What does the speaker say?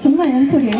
정말 앵콜이에요.